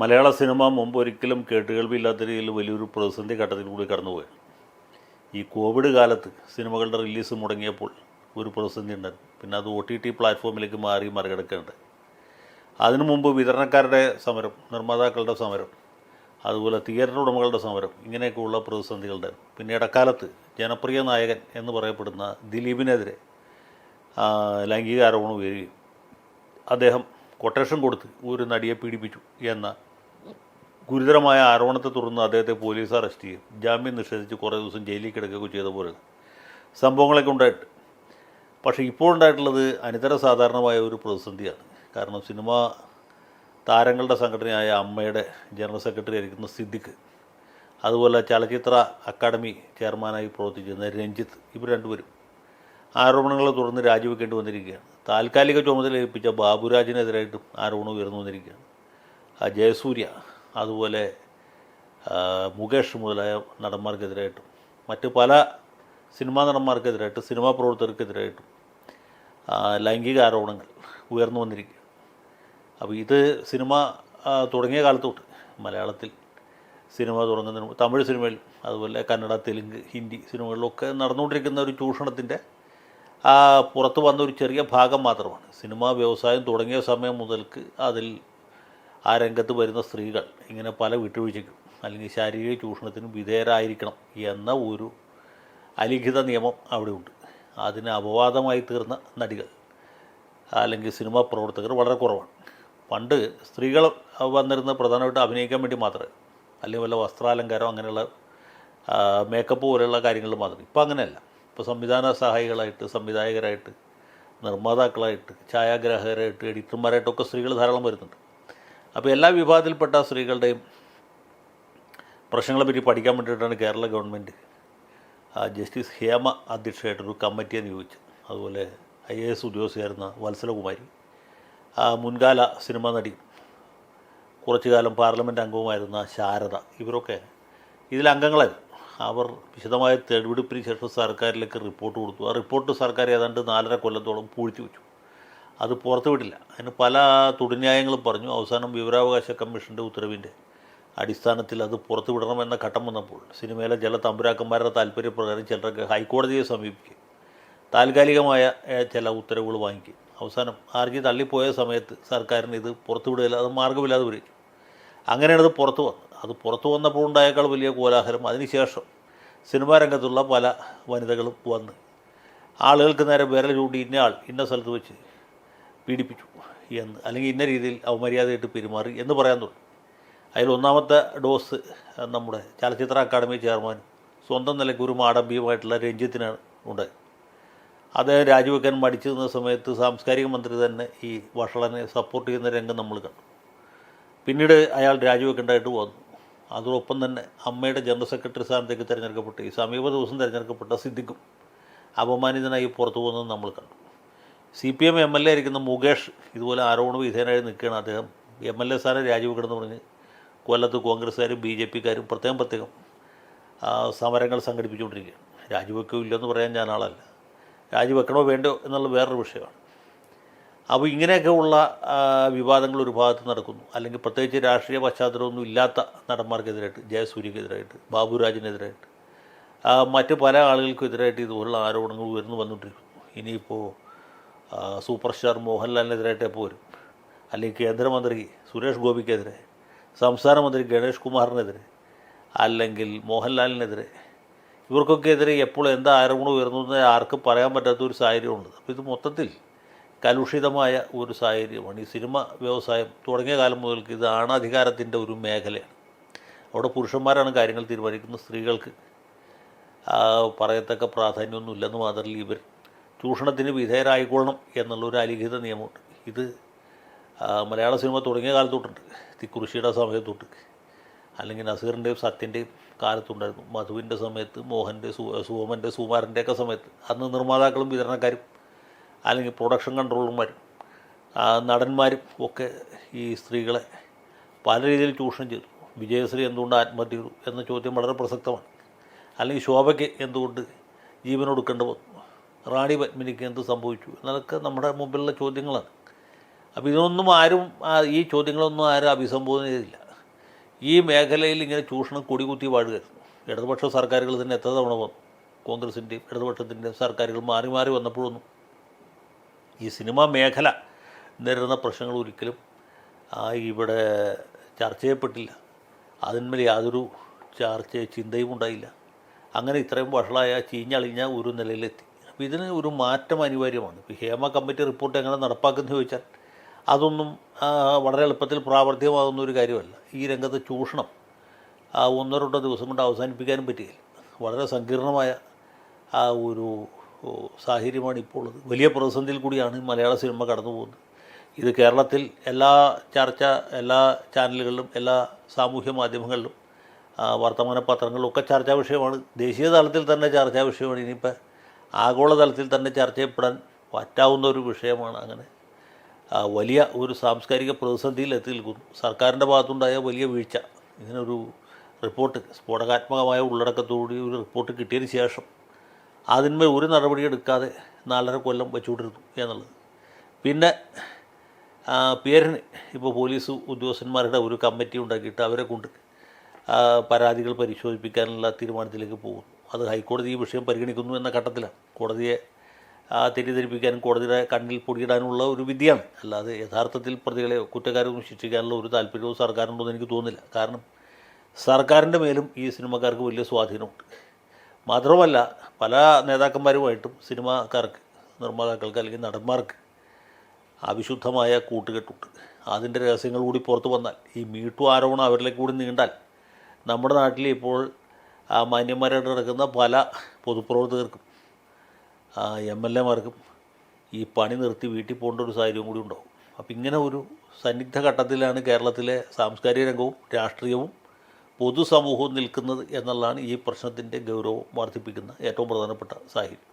മലയാള cinema മുമ്പ് ഒരിക്കലും കേട്ടുകേൾവില്ലാത്ത രീതിയിൽ വലിയൊരു പ്രതിസന്ധി ഘട്ടത്തിൽ കൂടി കടന്നുപോയി. ഈ കോവിഡ് കാലത്ത് സിനിമകളുടെ റിലീസ് മുടങ്ങിയപ്പോൾ ഒരു പ്രതിസന്ധി ഉണ്ടായിരുന്നു. പിന്നെ അത് ഒ ടി ടി പ്ലാറ്റ്ഫോമിലേക്ക് മാറി മറികടക്കേണ്ടത് അതിനു മുമ്പ് വിതരണക്കാരുടെ സമരം നിർമ്മാതാക്കളുടെ സമരം അതുപോലെ തിയേറ്റർ ഉടമകളുടെ സമരം ഇങ്ങനെയൊക്കെയുള്ള പ്രതിസന്ധികളുണ്ടായിരുന്നു പിന്നെ ഇടക്കാലത്ത് ജനപ്രിയ നായകൻ എന്ന് പറയപ്പെടുന്ന ദിലീപിനെതിരെ ലൈംഗിക ആരോപണം ഉയരുകയും അദ്ദേഹം കൊട്ടേഷൻ കൊടുത്ത് ഒരു നടിയെ പീഡിപ്പിച്ചു എന്ന ഗുരുതരമായ ആരോപണത്തെ തുടർന്ന് അദ്ദേഹത്തെ പോലീസ് അറസ്റ്റ് ചെയ്യും. ജാമ്യം നിഷേധിച്ച് കുറേ ദിവസം ജയിലിൽ കിടക്കുകയൊക്കെ ചെയ്ത പോലെ. സംഭവങ്ങളൊക്കെ ഉണ്ടായിട്ട്. പക്ഷേ ഇപ്പോൾ ഉണ്ടായിട്ടുള്ളത് അനിതര സാധാരണമായ ഒരു പ്രതിസന്ധിയാണ്. കാരണം സിനിമ താരങ്ങളുടെ സംഘടനയായ അമ്മയുടെ ജനറൽ സെക്രട്ടറി ആയിരിക്കുന്ന സിദ്ദിഖ് അതുപോലെ ചലച്ചിത്ര അക്കാദമി ചെയർമാനായി പ്രവർത്തിച്ചിരുന്ന രഞ്ജിത്ത് ഇവർ രണ്ടുപേരും ആരോപണങ്ങളെ തുടർന്ന് രാജിവെക്കേണ്ടി വന്നിരിക്കുകയാണ്. താൽക്കാലിക ചുമതല ഏൽപ്പിച്ച ബാബുരാജിനെതിരായിട്ടും ആരോപണം ഉയർന്നു വന്നിരിക്കുകയാണ്. ആ ജയസൂര്യ അതുപോലെ മുകേഷ് മുതലായ നടന്മാർക്കെതിരായിട്ടും മറ്റ് പല സിനിമാ നടന്മാർക്കെതിരായിട്ടും സിനിമാ പ്രവർത്തകർക്കെതിരായിട്ടും ലൈംഗിക ആരോപണങ്ങൾ ഉയർന്നു വന്നിരിക്കുക അപ്പോൾ ഇത് സിനിമ തുടങ്ങിയ കാലത്തോട്ട് മലയാളത്തിൽ സിനിമ തുടങ്ങുന്നതിന് തമിഴ് സിനിമയിൽ അതുപോലെ കന്നഡ തെലുങ്ക് ഹിന്ദി സിനിമകളിലൊക്കെ നടന്നുകൊണ്ടിരിക്കുന്ന ഒരു ചൂഷണത്തിന്റെ പുറത്ത് വന്ന ഒരു ചെറിയ ഭാഗം മാത്രമാണ്. സിനിമാ വ്യവസായം തുടങ്ങിയ സമയം മുതൽക്ക് അതിൽ ആ രംഗത്ത് വരുന്ന സ്ത്രീകൾ ഇങ്ങനെ പല വിട്ടുവീഴ്ചയ്ക്കും അല്ലെങ്കിൽ ശാരീരിക ചൂഷണത്തിനും വിധേയരായിരിക്കണം എന്ന ഒരു അലിഖിത നിയമം അവിടെയുണ്ട്. അതിന് അപവാദമായി തീർന്ന നടികൾ അല്ലെങ്കിൽ സിനിമാ പ്രവർത്തകർ വളരെ കുറവാണ്. പണ്ട് സ്ത്രീകൾ വന്നിരുന്ന പ്രധാനമായിട്ട് അഭിനയിക്കാൻ വേണ്ടി മാത്രമേ അല്ലെങ്കിൽ വല്ല വസ്ത്രാലങ്കാരം അങ്ങനെയുള്ള മേക്കപ്പ് പോലെയുള്ള കാര്യങ്ങൾ മാത്രം. ഇപ്പോൾ അങ്ങനെയല്ല. ഇപ്പോൾ സംവിധാന സഹായികളായിട്ട് സംവിധായകരായിട്ട് നിർമ്മാതാക്കളായിട്ട് ഛായാഗ്രാഹകരായിട്ട് എഡിറ്റർമാരായിട്ടൊക്കെ സ്ത്രീകൾ ധാരാളം വരുന്നുണ്ട്. അപ്പോൾ എല്ലാ വിഭാഗത്തിൽപ്പെട്ട സ്ത്രീകളുടെയും പ്രശ്നങ്ങളെപ്പറ്റി പഠിക്കാൻ വേണ്ടിയിട്ടാണ് കേരള ഗവൺമെന്റ് ജസ്റ്റിസ് ഹേമ അധ്യക്ഷയായിട്ടൊരു കമ്മിറ്റിയെ നിയോഗിച്ചു അതുപോലെ ഐ എ എസ് ഉദ്യോഗസ്ഥയായിരുന്ന വത്സലകുമാരി മുൻകാല സിനിമാ നടി കുറച്ചു കാലം പാർലമെന്റ് അംഗവുമായിരുന്ന ശാരദ ഇവരൊക്കെ ഇതിൽ അംഗങ്ങളായിരുന്നു. അവർ വിശദമായ തെളിവെടുപ്പിന് ശേഷം സർക്കാരിലേക്ക് റിപ്പോർട്ട് കൊടുത്തു. ആ റിപ്പോർട്ട് സർക്കാർ ഏതാണ്ട് നാലര കൊല്ലത്തോളം പൂഴ്ത്തി വെച്ചു. അത് പുറത്തു വിട്ടില്ല അതിന് പല തുടിന്യായങ്ങളും പറഞ്ഞു. അവസാനം വിവരാവകാശ കമ്മീഷന്റെ ഉത്തരവിന്റെ അടിസ്ഥാനത്തിൽ അത് പുറത്തുവിടണമെന്ന ഘട്ടം വന്നപ്പോൾ സിനിമയിലെ ചില തമ്പുരാക്കന്മാരുടെ താല്പര്യപ്രകാരം ചിലർക്ക് ഹൈക്കോടതിയെ സമീപിക്കും. താൽക്കാലികമായ ചില ഉത്തരവുകൾ വാങ്ങിക്കും. അവസാനം ആർജി തള്ളിപ്പോയ സമയത്ത് സർക്കാരിന് ഇത് പുറത്തുവിടുകയില്ല അത് മാർഗമില്ലാതെ വരും. അങ്ങനെയാണ് അത് പുറത്തു വന്നത്. അത് പുറത്തു വന്നപ്പോൾ ഉണ്ടായേക്കാൾ വലിയ കോലാഹലം. അതിനുശേഷം സിനിമാ രംഗത്തുള്ള പല വനിതകളും വന്ന് ആളുകൾക്ക് നേരെ വിരൽ ചൂണ്ടി ഇന്ന ആൾ ഇന്ന സ്ഥലത്ത് വെച്ച് പീഡിപ്പിച്ചു എന്ന് അല്ലെങ്കിൽ ഇന്ന രീതിയിൽ അവമര്യാദയായിട്ട് പെരുമാറി എന്ന് പറയാൻ തുടങ്ങി. അതിൽ ഒന്നാമത്തെ ഡോസ് നമ്മുടെ ചലച്ചിത്ര അക്കാദമി ചെയർമാൻ സ്വന്തം നിലയ്ക്ക് ഒരു മാടമ്പിയുമായിട്ടുള്ള രഞ്ജിത്തിനാണ് ഉണ്ടായത്. അദ്ദേഹം രാജിവെക്കാൻ മടിച്ചു നിന്ന സമയത്ത് സാംസ്കാരിക മന്ത്രി തന്നെ ഈ വഷളനെ സപ്പോർട്ട് ചെയ്യുന്ന രംഗം നമ്മൾ കണ്ടു. പിന്നീട് അയാൾ രാജിവെക്കേണ്ടതായിട്ട് വന്നു. അതോടൊപ്പം തന്നെ അമ്മയുടെ ജനറൽ സെക്രട്ടറി സ്ഥാനത്തേക്ക് തിരഞ്ഞെടുക്കപ്പെട്ട ഈ സമീപ ദിവസം തിരഞ്ഞെടുക്കപ്പെട്ട സിദ്ദിഖും അപമാനിതനായി പുറത്തു പോകുന്നത് നമ്മൾ കണ്ടു. C P M M L A ആയിരിക്കുന്ന മുകേഷ് ഇതുപോലെ ആരോപണ വിധേയനായി നിൽക്കുകയാണ് അദ്ദേഹം. എം എൽ എ സ്ഥാനം രാജിവെക്കണമെന്ന് പറഞ്ഞ് കൊല്ലത്ത് കോൺഗ്രസ്സുകാരും ബി ജെ പിക്കാരും പ്രത്യേകം പ്രത്യേകം സമരങ്ങൾ സംഘടിപ്പിച്ചുകൊണ്ടിരിക്കുകയാണ്. രാജിവെക്കോ ഇല്ലെന്ന് പറയാൻ ഞാൻ ആളല്ല. രാജിവെക്കണോ വേണ്ടോ എന്നുള്ള വേറൊരു വിഷയമാണ്. അപ്പോൾ ഇങ്ങനെയൊക്കെ ഉള്ള വിവാദങ്ങൾ ഒരു ഭാഗത്ത് നടക്കുന്നു. അല്ലെങ്കിൽ പ്രത്യേകിച്ച് രാഷ്ട്രീയ പശ്ചാത്തലമൊന്നും ഇല്ലാത്ത നടന്മാർക്കെതിരായിട്ട് ജയസൂര്യക്കെതിരായിട്ട് ബാബുരാജിനെതിരായിട്ട് മറ്റ് പല ആളുകൾക്കും എതിരായിട്ട് ഇതുപോലുള്ള ആരോപണങ്ങൾ ഉയർന്നു വന്നുകൊണ്ടിരിക്കുന്നു. ഇനിയിപ്പോൾ സൂപ്പർ സ്റ്റാർ മോഹൻലാലിനെതിരായിട്ട് എപ്പോൾ വരും അല്ലെങ്കിൽ കേന്ദ്രമന്ത്രി സുരേഷ് ഗോപിക്കെതിരെ സംസ്ഥാന മന്ത്രി ഗണേഷ് കുമാറിനെതിരെ അല്ലെങ്കിൽ മോഹൻലാലിനെതിരെ. ഇവർക്കൊക്കെ എതിരെ എപ്പോൾ എന്താ ആരോപണം ഉയർന്നു എന്ന് ആർക്കും പറയാൻ പറ്റാത്ത ഒരു സാഹചര്യമുണ്ട്. അപ്പോൾ ഇത് മൊത്തത്തിൽ കലുഷിതമായ ഒരു സാഹചര്യമാണ്. ഈ സിനിമ വ്യവസായം തുടങ്ങിയ കാലം മുതൽക്ക് ഇത് ആണാധികാരത്തിന്റെ ഒരു മേഖലയാണ്. അവിടെ പുരുഷന്മാരാണ് കാര്യങ്ങൾ തീരുമാനിക്കുന്നത് സ്ത്രീകൾക്ക്. പറയത്തക്ക പ്രാധാന്യമൊന്നുമില്ലെന്ന് മാത്രമല്ല ഇവർ ചൂഷണത്തിന് വിധേയരായിക്കൊള്ളണം എന്നുള്ളൊരു അലിഖിത നിയമമുണ്ട്. ഇത് മലയാള സിനിമ തുടങ്ങിയ കാലത്തൊട്ടുണ്ട്. തിക്കുറിശിയുടെ സമയത്തൊട്ട്. അല്ലെങ്കിൽ നസീറിന്റെയും സത്യന്റെയും കാലത്തുണ്ടായിരുന്നു. മധുവിന്റെ സമയത്ത് മോഹന്റെ സു സുവമന്റെ സുമാരന്റെയൊക്കെ സമയത്ത്. അന്ന് നിർമ്മാതാക്കളും വിതരണക്കാരും അല്ലെങ്കിൽ പ്രൊഡക്ഷൻ കൺട്രോളർമാരും നടന്മാരും ഒക്കെ ഈ സ്ത്രീകളെ പല രീതിയിൽ ചൂഷണം ചെയ്തു. വിജയശ്രീ എന്തുകൊണ്ട് ആത്മഹത്യ ചെയ്തു? എന്ന ചോദ്യം വളരെ പ്രസക്തമാണ്. അല്ലെങ്കിൽ ശോഭയ്ക്ക് എന്തുകൊണ്ട് ജീവനൊടുക്കേണ്ടി വന്നു? റാണി പത്മിനിക്ക് എന്ത് സംഭവിച്ചു? എന്നതൊക്കെ നമ്മുടെ മുമ്പിലുള്ള ചോദ്യങ്ങളാണ്. അപ്പോൾ ഇതൊന്നും ആരും ഈ ചോദ്യങ്ങളൊന്നും ആരും അഭിസംബോധന ചെയ്തില്ല. ഈ മേഖലയിൽ ഇങ്ങനെ ചൂഷണം കൊടികുത്തി വാഴുകയായിരുന്നു. ഇടതുപക്ഷ സർക്കാരുകൾ തന്നെ എത്ര തവണ വന്നു? കോൺഗ്രസിന്റെയും ഇടതുപക്ഷത്തിന്റെയും സർക്കാരുകൾ മാറി മാറി വന്നപ്പോഴൊന്നും. ഈ സിനിമാ മേഖല നേരിടുന്ന പ്രശ്നങ്ങൾ ഒരിക്കലും ഇവിടെ ചർച്ച ചെയ്യപ്പെട്ടില്ല. അതിന്മേൽ യാതൊരു ചർച്ച ചിന്തയും ഉണ്ടായില്ല. അങ്ങനെ ഇത്രയും വഷളായ ചീഞ്ഞളിഞ്ഞ ഒരു നിലയിലെത്തി. അപ്പോൾ ഇതിന് ഒരു മാറ്റം അനിവാര്യമാണ്. ഇപ്പോൾ ഹേമ കമ്മിറ്റി റിപ്പോർട്ട് എങ്ങനെ നടപ്പാക്കുന്നത് ചോദിച്ചാൽ അതൊന്നും വളരെ എളുപ്പത്തിൽ പ്രാവർത്തികമാകുന്ന ഒരു കാര്യമല്ല. ഈ രംഗത്ത് ചൂഷണം ഒന്നോ രണ്ടോ ദിവസം കൊണ്ട് അവസാനിപ്പിക്കാനും പറ്റുകയില്ല വളരെ സങ്കീർണമായ ആ ഒരു സാഹചര്യമാണ് ഇപ്പോൾ ഉള്ളത്. വലിയ പ്രതിസന്ധിയിൽ കൂടിയാണ് മലയാള സിനിമ കടന്നു പോകുന്നത്. ഇത് കേരളത്തിൽ എല്ലാ ചർച്ച എല്ലാ ചാനലുകളിലും എല്ലാ സാമൂഹ്യ മാധ്യമങ്ങളിലും വർത്തമാന പത്രങ്ങളിലും ഒക്കെ ചർച്ചാ വിഷയമാണ്. ദേശീയ തലത്തിൽ തന്നെ ചർച്ചാ വിഷയമാണ്. ഇനിയിപ്പോൾ ആഗോളതലത്തിൽ തന്നെ ചർച്ച ചെയ്യപ്പെടാൻ പറ്റാവുന്ന ഒരു വിഷയമാണ് അങ്ങനെ. വലിയ ഒരു സാംസ്കാരിക പ്രതിസന്ധിയിൽ എത്തി നിൽക്കുന്നു. സർക്കാരിന്റെ ഭാഗത്തുണ്ടായ വലിയ വീഴ്ച. ഇതിനൊരു റിപ്പോർട്ട് സ്ഫോടകാത്മകമായ ഉള്ളടക്കത്തോടുകൂടി ഒരു റിപ്പോർട്ട് കിട്ടിയതിന് ശേഷം അതിന്മേൽ ഒരു നടപടി എടുക്കാതെ നാലര കൊല്ലം വെച്ചുകൊണ്ടിരുന്നു എന്നുള്ളത്. പിന്നെ പേരിന് ഇപ്പോൾ പോലീസ് ഉദ്യോഗസ്ഥന്മാരുടെ ഒരു കമ്മിറ്റി ഉണ്ടാക്കിയിട്ട് അവരെ കൊണ്ട് പരാതികൾ പരിശോധിപ്പിക്കാനുള്ള തീരുമാനത്തിലേക്ക് പോകുന്നു. അത് ഹൈക്കോടതി ഈ വിഷയം പരിഗണിക്കുന്നു എന്ന ഘട്ടത്തിലാണ്. കോടതിയെ തെറ്റിദ്ധരിപ്പിക്കാനും കോടതിയുടെ കണ്ണിൽ പൊടിയിടാനുള്ള ഒരു വിദ്യയാണ് അല്ലാതെ യഥാർത്ഥത്തിൽ പ്രതികളെ കുറ്റക്കാരൊന്നും ശിക്ഷിക്കാനുള്ള ഒരു താല്പര്യവും സർക്കാരിനുണ്ടെന്ന് എനിക്ക് തോന്നുന്നില്ല. കാരണം സർക്കാരിന്റെ മേലും ഈ സിനിമക്കാർക്ക് വലിയ സ്വാധീനമുണ്ട്. മാത്രമല്ല പല നേതാക്കന്മാരുമായിട്ടും സിനിമാക്കാർക്ക് നിർമ്മാതാക്കൾക്ക് അല്ലെങ്കിൽ നടന്മാർക്ക് അവിശുദ്ധമായ കൂട്ടുകെട്ടുണ്ട്. അതിന്റെ രഹസ്യങ്ങൾ കൂടി പുറത്തു വന്നാൽ ഈ മീട്ടു ആരോപണം അവരിലേക്ക് കൂടി നീണ്ടാൽ നമ്മുടെ നാട്ടിൽ ഇപ്പോൾ മാന്യന്മാരായിട്ട് നടക്കുന്ന പല പൊതുപ്രവർത്തകർക്കും എം എൽ എമാർക്കും ഈ പണി നിർത്തി വീട്ടിൽ പോകേണ്ട ഒരു സാഹചര്യം കൂടി ഉണ്ടാവും. അപ്പം ഇങ്ങനെ ഒരു സന്നിഗ്ധ ഘട്ടത്തിലാണ് കേരളത്തിലെ സാംസ്കാരിക രംഗവും രാഷ്ട്രീയവും പൊതുസമൂഹവും നിൽക്കുന്നത് എന്നുള്ളതാണ് ഈ പ്രശ്നത്തിന്റെ ഗൗരവം വർദ്ധിപ്പിക്കുന്ന ഏറ്റവും പ്രധാനപ്പെട്ട സാഹചര്യം.